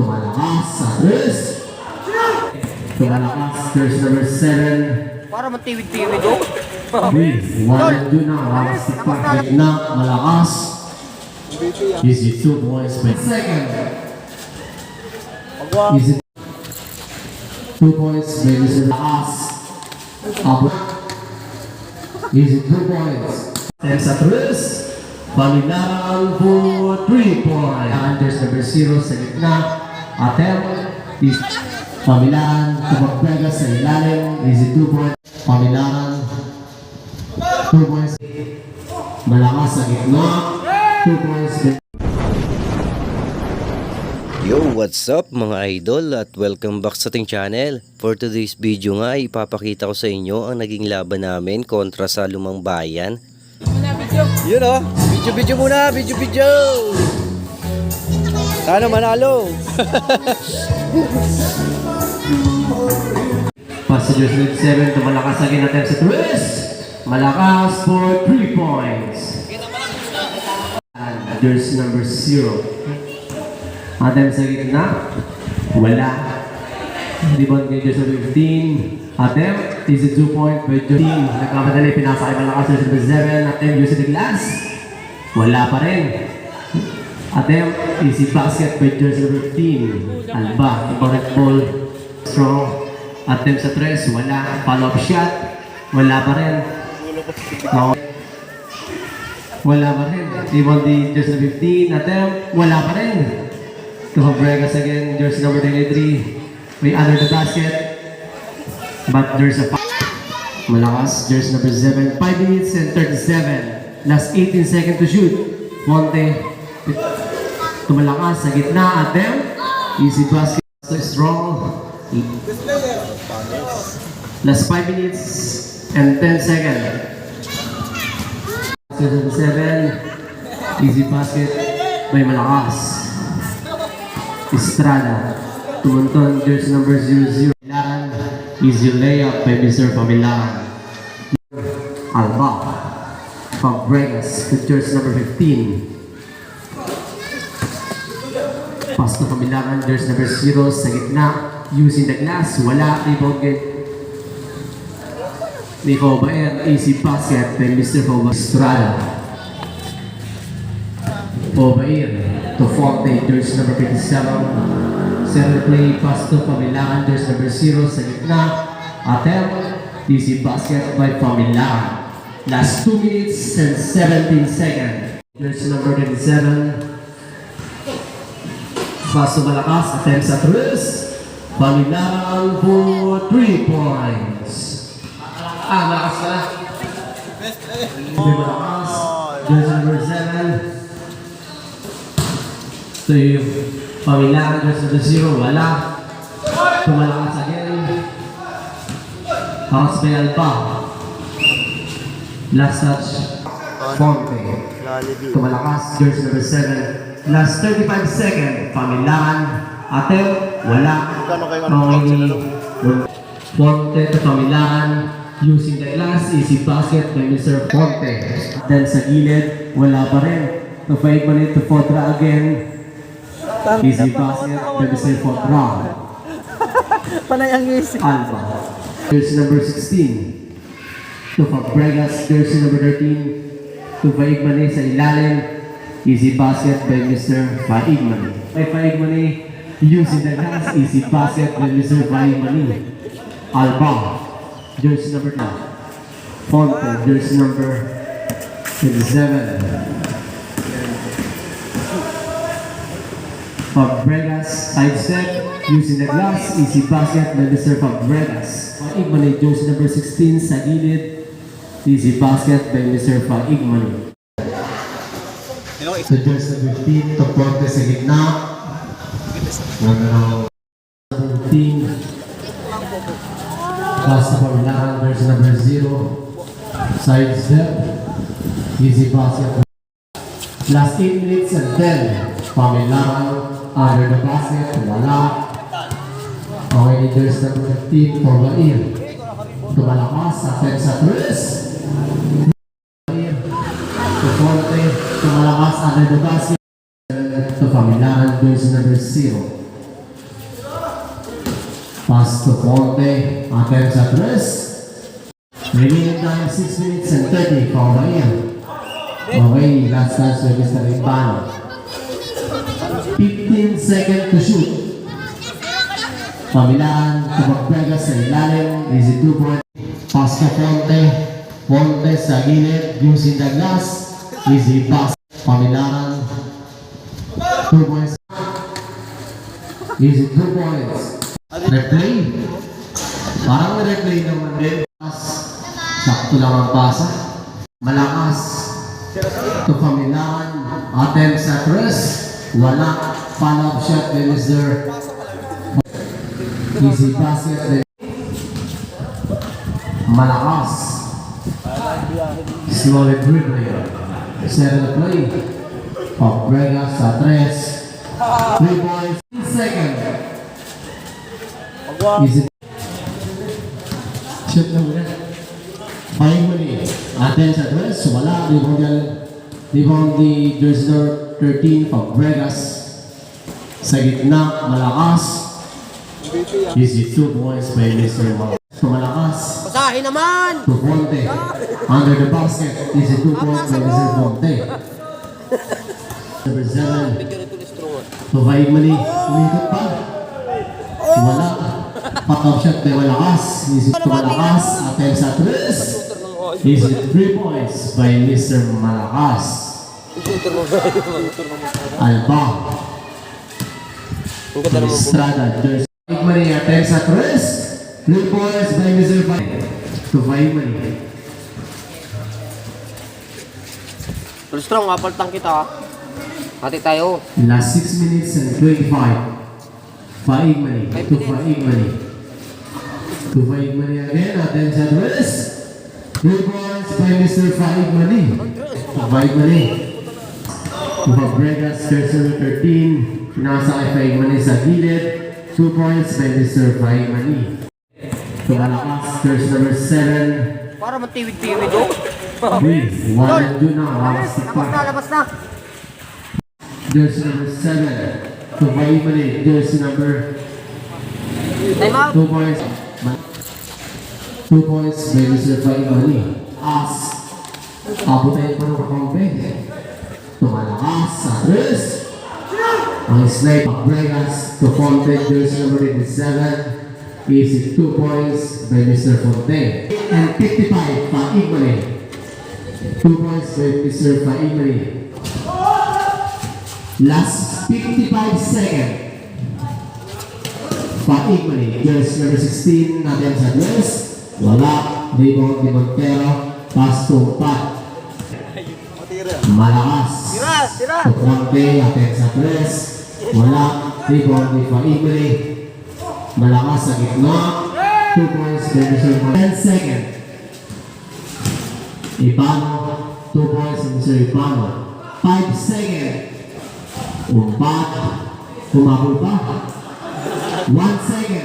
Tumalakas sa tres. Tumalakas, there's number seven. Para matiwid-tiwid oh. One and two na, lakas sa packet na, malakas. Easy two points by second. Easy two points by Mr. Lakas. Abot. Easy two points. Ten sa. Pamilaran for three points. Anders number zero sa gitna. Atem. Is Pamilaran. Tumagbega sa ilalim. Easy two points. Pamilaran. Two points. Malakas sa gitna. Two points. Yo, what's up mga idol at welcome back sa ating channel. For today's video nga, ipapakita ko sa inyo ang naging laban namin kontra sa Lumang Bayan. Yun o, video video muna, video video! Sana manalo! Passengers with 7 to malakas again attempt sa twist. Malakas for 3 points. And there's number 0. Attempt sa gitna. Wala. Rebound kay Joseph 15. Attempt is a 2 point by Joseph. Nagkamadali, pinasa kay malakas number 7. Attempt the glass. Wala pa rin. Attempt easy basket by Joseph 15. Alba, correct ball. Strong. Attempt sa tres, wala. Follow-up shot, wala pa rin. No. Wala pa rin. Rebound di jersey number 15. Attempt, wala pa rin. To Fabregas again, jersey number 23. May under the basket. But there's a Malakas, jersey number 7. 5 minutes and 37. Last 18 seconds to shoot. Fonte. Tumalakas sa gitna. Attempt. Easy basket. So strong. Last 5 minutes and 10 seconds. Season 7. Easy basket by Malakas. Estrada. Tumunton, jersey number 00. Milaran. Easy layup by Mr. Pamilaran. Alba. Fabregas with jersey number 15. Pass to Pamilaran, jersey number 0 sa gitna. Using the glass, wala. Rebound kay ni Fobaer. Easy basket by Mr. Fobaer. Estrada. Fobaer to Fonte, jersey number 57. Center play, pass to Pamilaran, jersey number 0 sa gitna. Attempt, easy basket by Pamilaran. Last 2 minutes and 17 seconds. Jersey number 27. Pass to Malakas, attempt sa tres. Pamilaran for 3 points. Ah, malakas ka na. Hindi malakas. Jersey number 7. Ito yung pamilaran jersey number 0. Wala. Tumalakas again. House Bayal pa. Last touch. Fonte. Tumalakas. Jersey number 7. Last 35 seconds. Pamilaran. Atel. Wala. Okay. Fonte to Pamilaran. Using the glass, easy basket by Mr. Fonte. Then sa gilid, wala pa rin. To five minute to Fotra again. Easy basket by Mr. Fotra. Panay ang isip. Alba. Jersey number 16. To Fabregas, jersey number 13. To Faigmane sa ilalim. Easy basket by Mr. Faigmane. By Faigmane, using the glass, easy basket by Mr. Faigmane. Alba. Jersey number 9. Fonte, jersey number 27. Fabregas, side step, using the glass, easy basket by Mr. Fabregas. Faigmane, jersey number 16 sa gilid, easy basket by Mr. Faigmane. Sa jersey number 15, to Fonte sa gitna. Ano, 15. Pass to Pamilaran, jersey number 0. Side step, easy basket. Last 8 minutes and 10. Pamilaran, under the basket, wala. Okay, jersey number 15 for Bair. Tumalakas, attempt sa Chris. Fonte, Pamilaran, jersey number 0. Pass to Ponte. Attempt sa tres. Remaining time 6 minutes and 30 for Bahia. Okay, last touch by Mr. Ibano. 15 seconds to shoot. Pamilaan, Tubag-Vegas sa ilalim, easy 2 point. Pass to Ponte. Ponte sa gilid, using the glass. Easy pass. Pamilaan. 2 points. Easy 2 points. Replay. Parang replay naman din. Pass. Sakto lang ang pasa. Malakas. To Pamilaan. Attempt sa tres. Wala. Follow-up shot by Mr. Easy basket. Malakas. Slowly dribbling. Set play. Pabrega sa tres. Three points. Second. Easy. Shoot na muna. Five muli. Aten sa tres. Wala. Rebound yan. Rebound di jersey number 13. Pabregas. Sa gitna. Malakas. Easy two points by Mr. Mal. So malakas. Basahin naman! To Fonte. Under the basket. Easy two points by Mr. Fonte. Number seven. To Vaimani. Umikot pa. Wala. Pop-up shot by Malakas. Easy to Malakas. Aten sa tres. Easy three points by Mr. Malakas. Alba. Estrada. Jersey. Vaimani. Aten sa tres. Three points by Mr. Vaimani. To Vaimani. Full strong, apaltang kita. Hati tayo. Last 6 minutes and 25. Faig money. Five To minutes. Faig money. To Faig money again. Attention West. Three points by Mr. Faig money. To Faig money. To Fabregas, Cursor 13. Nasa kay Faig money sa gilid. Two points by Mr. Faig money. To Malakas, Cursor number 7. Para matiwid-tiwid oh. Three. One and two na. Wakas Labas na, pa. labas na. Jersey number 7. To Faig money. Jersey number Time out. Two points. Two points by Mr. Faimani. As. Abutin pa ng kakampi. Tumalakas sa tres. Ang snipe Bregas to Fonte, jersey number 87. Easy two points by Mr. Fonte. And 55 pa Igmani. Two points by Mr. Faimani. Last 55 seconds. Paig Mani, jersey number 16, natin sa dress. Wala, rebound ni Montero, pass to Pat. Malakas. Tira, tira. Tukwante, natin sa dress. Wala, rebound ni Paig Mani. Malakas sa gitna. Two points by Mr. Montero. 10 second. Ibano, two points by Mr. Ibano. 5 second. Umpat, umabot pa. One second.